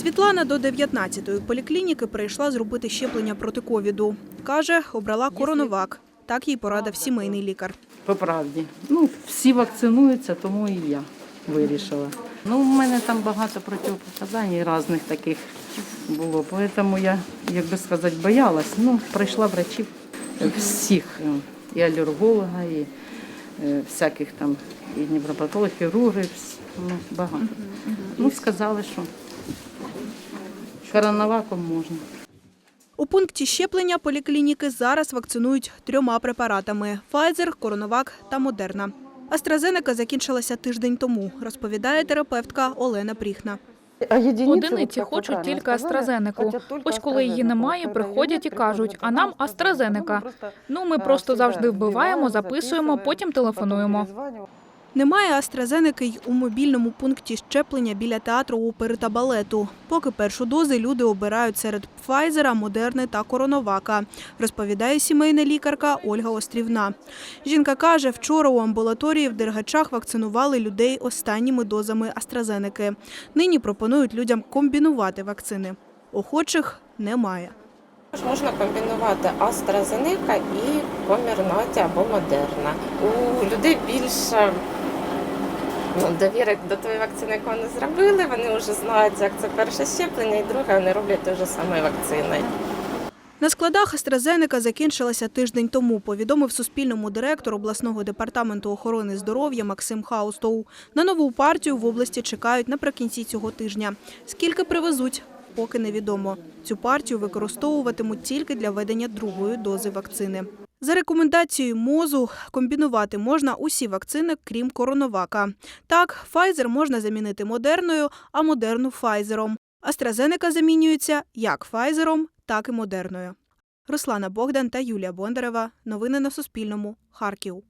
Світлана до 19-ї поліклініки прийшла зробити щеплення проти ковіду. Каже, обрала коронавак. Так їй порадив сімейний лікар. По правді. Ну, всі вакцинуються, тому і я вирішила. Ну, у мене там багато протипоказань різних таких було. Тому я, як би сказати, боялась. Ну, прийшла врачів всіх, е, і алерголога, і е, всяких там, і невропатолог, хірурги, ну, багато. Ну, сказали, що коронаваком можна. У пункті щеплення поліклініки зараз вакцинують трьома препаратами – Pfizer, Коронавак та Модерна. AstraZeneca закінчилася тиждень тому, розповідає терапевтка Олена Пріхна. Одиниці хочуть тільки AstraZeneca. Ось коли її немає, приходять і кажуть, а нам AstraZeneca. Ну, ми просто завжди вбиваємо, записуємо, потім телефонуємо. Немає AstraZeneca й у мобільному пункті щеплення біля театру опери та балету. Поки першу дози люди обирають серед Pfizer, Модерни та Коронавака, розповідає сімейна лікарка Ольга Острівна. Жінка каже, вчора у амбулаторії в Дергачах вакцинували людей останніми дозами AstraZeneca. Нині пропонують людям комбінувати вакцини. Охочих немає. Можна комбінувати AstraZeneca і Comirnaty або Moderna. У людей більше ну, довіри до тої вакцини, яку вони зробили. Вони вже знають, як це перше щеплення, і друге вони роблять те ж саме вакциною. На складах AstraZeneca закінчилася тиждень тому, повідомив Суспільному директор обласного департаменту охорони здоров'я Максим Хаустоу. На нову партію в області чекають наприкінці цього тижня. Скільки привезуть, поки невідомо. Цю партію використовуватимуть тільки для введення другої дози вакцини. За рекомендацією МОЗу комбінувати можна усі вакцини, крім коронавака. Так, Pfizer можна замінити модерною, а модерну Файзером. AstraZeneca замінюється як Файзером, так і модерною. Руслана Богдан та Юлія Бондарева. Новини на Суспільному. Харків.